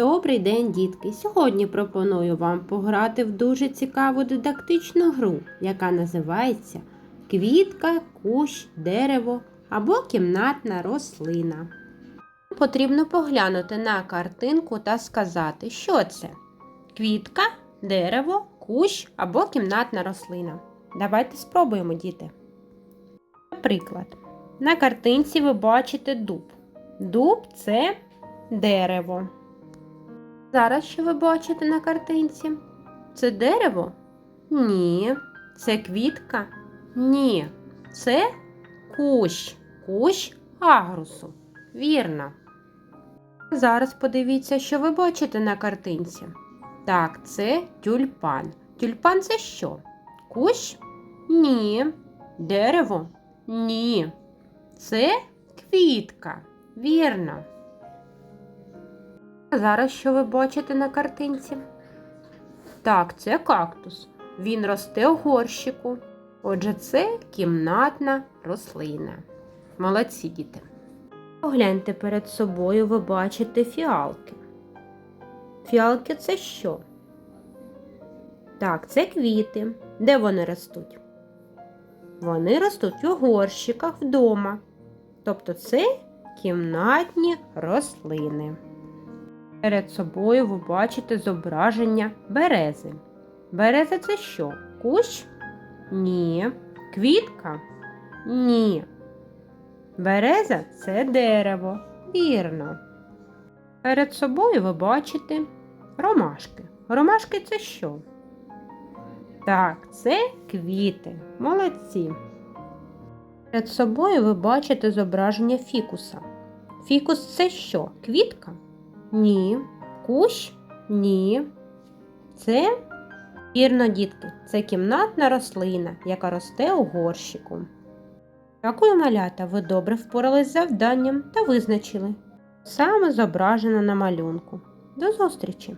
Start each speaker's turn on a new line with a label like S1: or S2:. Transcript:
S1: Добрий день, дітки! Сьогодні пропоную вам пограти в дуже цікаву дидактичну гру, яка називається Квітка, кущ, дерево або кімнатна рослина. Потрібно поглянути на картинку та сказати, що це квітка, дерево, кущ або кімнатна рослина. Давайте спробуємо, діти. Наприклад, на картинці ви бачите дуб. Дуб це дерево. Зараз що ви бачите на картинці? Це дерево? Ні. Це квітка? Ні. Це кущ. Кущ агрусу. Вірно. Зараз подивіться, що ви бачите на картинці. Так, це тюльпан. Тюльпан це що? Кущ? Ні. Дерево? Ні. Це квітка. Вірно. Зараз що ви бачите на картинці? Так, це кактус. Він росте у горщику. Отже, це кімнатна рослина. Молодці діти. Погляньте перед собою, ви бачите фіалки. Фіалки це що? Так, це квіти. Де вони ростуть? Вони ростуть у горщиках вдома. Тобто це кімнатні рослини. Перед собою ви бачите зображення берези. Береза це що? Кущ? Ні. Квітка? Ні. Береза це дерево. Вірно. Перед собою ви бачите ромашки. Ромашки це що? Так, це квіти. Молодці. Перед собою ви бачите зображення фікуса. Фікус це що? Квітка? Ні. Кущ? Ні. Це вірно, дітки. Це кімнатна рослина, яка росте у горщику. Дякую, малята, ви добре впорались з завданням та визначили. Саме зображено на малюнку. До зустрічі!